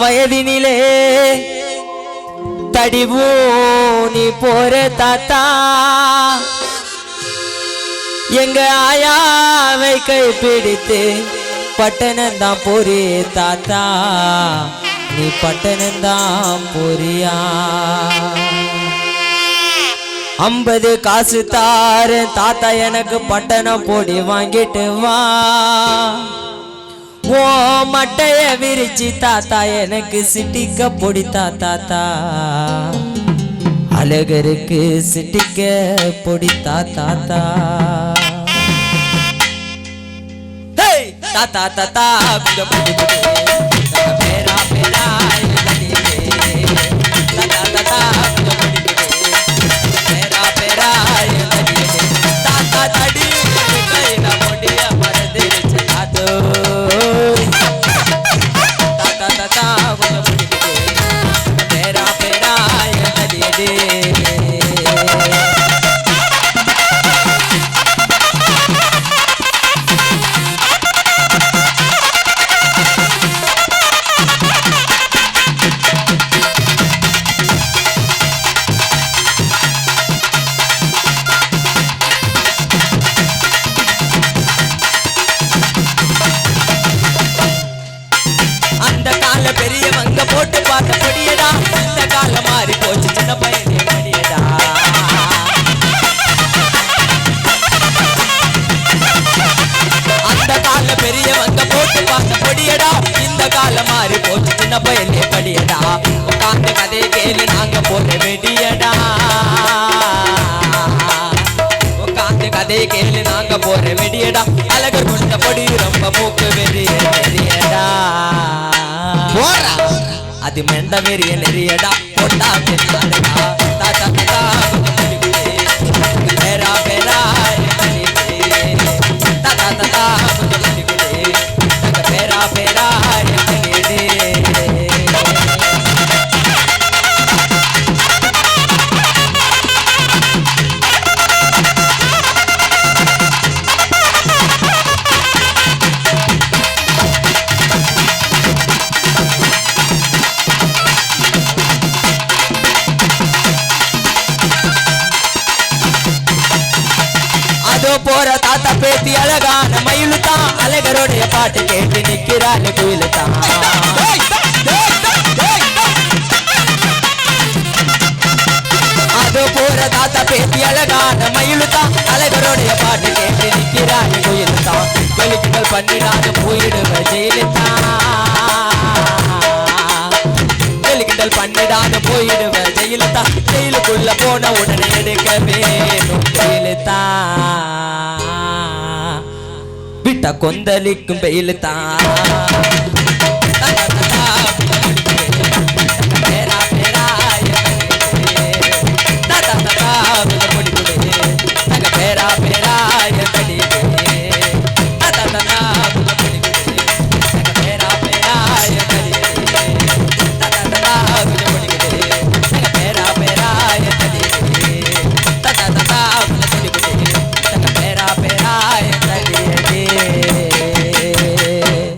வயதினிலே தடிவூ நீ போற தாத்தா. எங்க ஆயாவை கை பிடித்து பட்டணம்தான் போறே தாத்தா. நீ பட்டணம்தான் போறியா? ஐம்பது காசு தாரு தாத்தா எனக்கு பட்டணம் போடி வாங்கிட்டு வா. ஓ மட்டைய விரிச்சு தாத்தா எனக்கு சிட்டிக்க பொடித்தா தாத்தா அழகருக்கு சிட்டிக்க பொடித்தா தாத்தா தாத்தா தாத்தா குங்க பேரா பேரா பார்த்த படியடா இந்த காலம் மாறி போச்சு சின்ன பையனே படியடா அந்த கால பெரியவங்க போட்டு பார்த்த படியடா இந்த காலம் மாறி போச்சு சின்ன பையனே படியடா உட்காந்து கதையை கேளு நாங்க போட்ட வெடியடா. உட்காந்து கதை கேளு நாங்க போற வெடியடா. அழகர் கொண்ட பொடி ரொம்ப மூக்கு வெறிய வெறியடா அது மெண்ட வெறிய நெறியடா. போட்டா தாத்தா பேரா பேரா. அதோ போற தாத்தா பேத்தி அழகான மயிலு தான் அழகருடைய பாட்டு கேட்டு நிக்கிறாள் குயிலு தான் அதோ போற தாத்தா பேத்தி அழகான மயிலு தான் அழகருடைய பாட்டு கேட்டு நிக்கிறாள் குயிலு தான் வெளிக்குகள் பண்ணிடாத போயிடுவ ஜெயிலு வெளிக்கிட்டல் பண்ணிடாது போயிடு ஜெயிலு தான் ஜெயிலுக்குள்ள போன உடனே எடுக்க வேணும் ஜெயிலு தான் கொந்தளிக்கும் வெயிலு